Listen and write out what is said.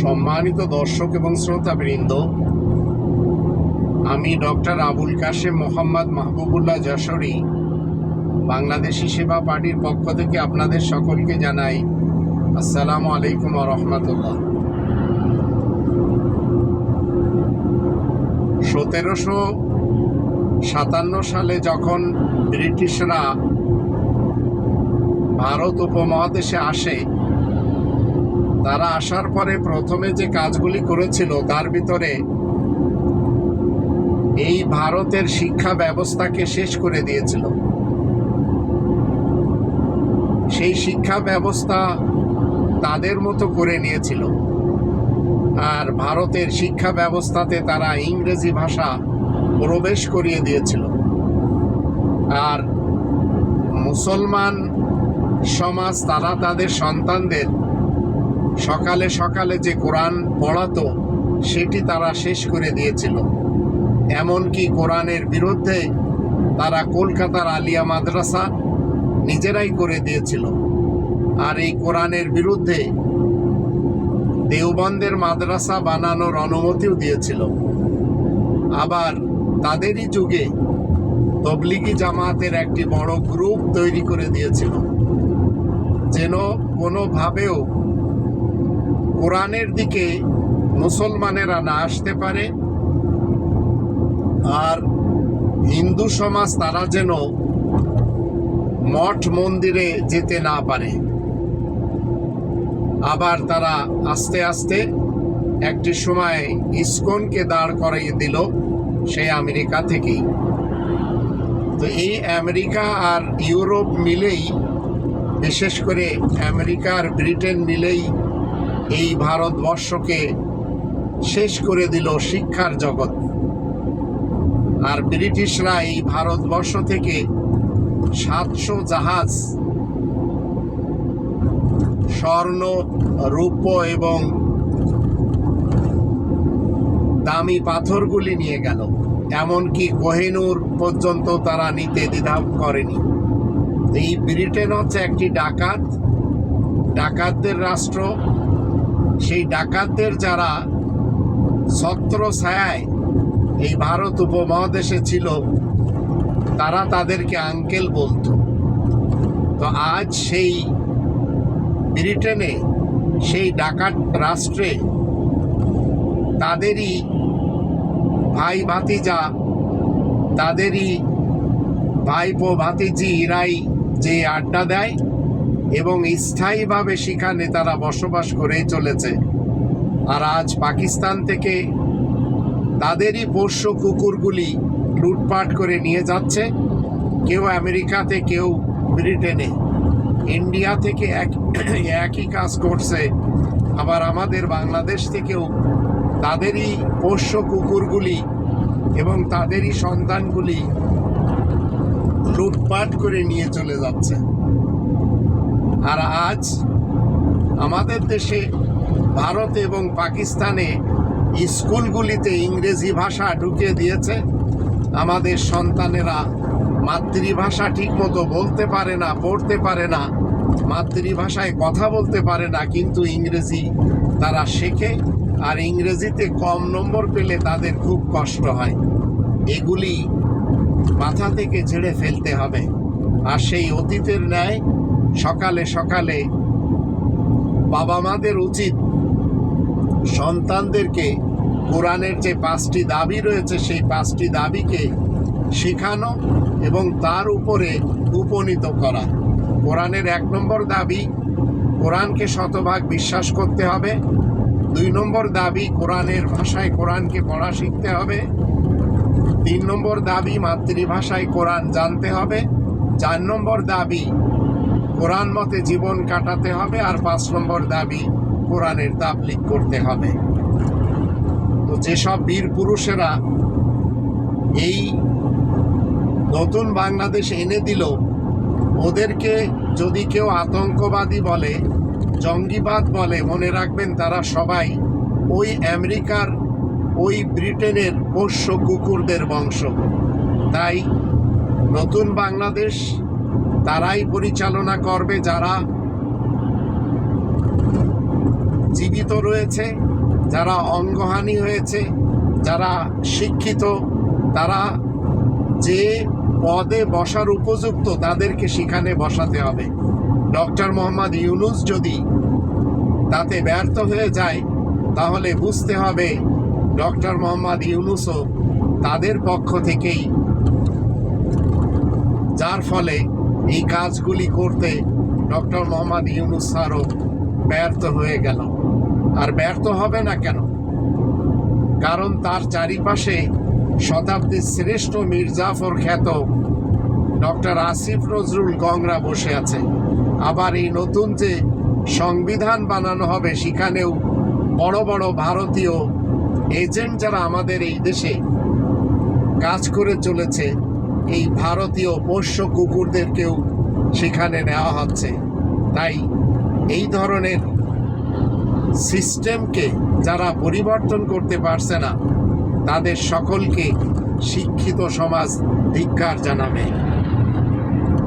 সম্মানিত দর্শক এবং শ্রোতাবৃন্দ, আমি ডক্টর আবুল কাশেম মোহাম্মদ মাহবুবুল্লাহ যশোরী, বাংলাদেশি সেবা পার্টির পক্ষ থেকে আপনাদের সকলকে জানাই আসসালামু আলাইকুম রহমতুল্লাহ। সতেরোশো সাতান্ন সালে যখন ব্রিটিশরা ভারত উপমহাদেশে আসে তারা আসার পরে প্রথমে যে কাজগুলি করেছিল, তার ভিতরে এই ভারতের শিক্ষা ব্যবস্থাকে শেষ করে দিয়েছিল। সেই শিক্ষা ব্যবস্থা তাদের মতো করে নিয়েছিল। আর ভারতের শিক্ষা ব্যবস্থাতে তারা ইংরেজি ভাষা প্রবেশ করিয়ে দিয়েছিল। আর মুসলমান সমাজ, তারা তাদের সন্তানদের সকালে সকালে যে কোরআন পড়াতো, সেটি তারা শেষ করে দিয়েছিল। এমনকি কোরআনের বিরুদ্ধে তারা কলকাতার আলিয়া মাদ্রাসা নিজেরাই করে দিয়েছিল। আর এই কোরআনের বিরুদ্ধে দেওবন্দের মাদ্রাসা বানানোর অনুমতিও দিয়েছিল। আবার তাদেরই যুগে তবলিগি জামাতের একটি বড় গ্রুপ তৈরি করে দিয়েছিল। যেন কোনোভাবেও কোরআনের দিকে মুসলমানেরা না আসতে পারে, আর হিন্দু সমাজ তারা যেন মঠ মন্দিরে যেতে না পারে। আবার তারা আস্তে আস্তে একটি সময় ইসকনকে দাঁড় করাইয়ে দিল সেই আমেরিকা থেকেই। তো এই আমেরিকা আর ইউরোপ মিলেই, বিশেষ করে আমেরিকা আর ব্রিটেন মিলেই এই ভারতবর্ষকে শেষ করে দিল শিক্ষার জগৎ। আর ব্রিটিশরা এই ভারতবর্ষ থেকে সাতশো জাহাজ, স্বর্ণ রূপ এবং দামি পাথরগুলি নিয়ে গেল। এমনকি কোহেনুর পর্যন্ত তারা নিতে দ্বিধা করেনি। এই ব্রিটেন হচ্ছে একটি ডাকাত। ডাকাতদের রাষ্ট্র সেই ডাকাতদের যারা ছত্র ছায়ায় এই ভারত উপমহাদেশে ছিল, তারা তাদেরকে আঙ্কেল বলতো। তো আজ সেই ব্রিটেনে, সেই ডাকাত রাষ্ট্রে তাদেরই ভাই ভাতিজা, তাদেরই ভাইপো ভাতিজি, ইরাই যে আড্ডা দেয় এবং স্থায়ীভাবে সেখানে তারা বসবাস করেই চলেছে। আর আজ পাকিস্তান থেকে তাদেরই পোষ্য কুকুরগুলি লুটপাট করে নিয়ে যাচ্ছে। কেউ আমেরিকাতে, কেউ ব্রিটেনে। ইন্ডিয়া থেকে এক, একই কাজ করছে। আবার আমাদের বাংলাদেশ থেকেও তাদেরই পোষ্য কুকুরগুলি এবং তাদেরই সন্তানগুলি লুটপাট করে নিয়ে চলে যাচ্ছে। আর আজ আমাদের দেশে ভারত এবং পাকিস্তানে স্কুলগুলিতে ইংরেজি ভাষা ঢুকিয়ে দিয়েছে। আমাদের সন্তানেরা মাতৃভাষা ঠিকমতো বলতে পারে না, পড়তে পারে না, মাতৃভাষায় কথা বলতে পারে না, কিন্তু ইংরেজি তারা শেখে আর ইংরেজিতে কম নম্বর পেলে তাদের খুব কষ্ট হয়। এগুলি মাথা থেকে ঝেড়ে ফেলতে হবে। আর সেই অতীতের ন্যায় সকালে সকালে বাবা মাদের উচিত সন্তানদেরকে কোরআনের যে পাঁচটি দাবি রয়েছে, সেই পাঁচটি দাবিকে শেখানো এবং তার উপরে উপনীত করা। কোরআনের এক নম্বর দাবি, কোরআনকে শতভাগ বিশ্বাস করতে হবে। দুই নম্বর দাবি, কোরআনের ভাষায় কোরআনকে পড়া শিখতে হবে। তিন নম্বর দাবি, মাতৃভাষায় কোরআন জানতে হবে। চার নম্বর দাবি কোরআন মতে জীবন কাটাতে হবে আর পাঁচ নম্বর দাবি কোরআনের তাবলিক করতে হবে। তো যেসব বীর পুরুষেরা এই নতুন বাংলাদেশ এনে দিল, ওদেরকে যদি কেউ আতঙ্কবাদী বলে, জঙ্গিবাদ বলে, মনে রাখবেন তারা সবাই ওই আমেরিকার, ওই ব্রিটেনের পোষ্য কুকুরদের বংশ। তাই নতুন বাংলাদেশ তারাই পরিচালনা করবে যারা জীবিত রয়েছে, যারা অঙ্গহানি হয়েছে, যারা শিক্ষিত, তারা যে পদে বসার উপযুক্ত তাদেরকে সেখানে বসাতে হবে। ডক্টর মোহাম্মদ ইউনুস যদি তাতে ব্যর্থ হয়ে যায়, তাহলে বুঝতে হবে ডক্টর মোহাম্মদ ইউনুসও তাদের পক্ষ থেকেই, যার ফলে এই কাজগুলি করতে ডক্টর মোহাম্মদ ইউনুস স্যারও ব্যর্থ হয়ে গেল। আর ব্যর্থ হবে না কেন? কারণ তার চারিপাশে শতাব্দীর শ্রেষ্ঠ মির্জাফর খ্যাত ডক্টর আসিফ নজরুল গংরা বসে আছে। আবার এই নতুন যে সংবিধান বানানো হবে, সেখানেও বড় বড় ভারতীয় এজেন্ট যারা আমাদের এই দেশে কাজ করে চলেছে এই ভারতীয় পোষ্য কুকুরদেরকেও সেখানে নেওয়া হচ্ছে। তাই এই ধরনের সিস্টেমকে যারা পরিবর্তন করতে পারছে না, তাদের সকলকে শিক্ষিত সমাজ ধিক্কার জানাবে।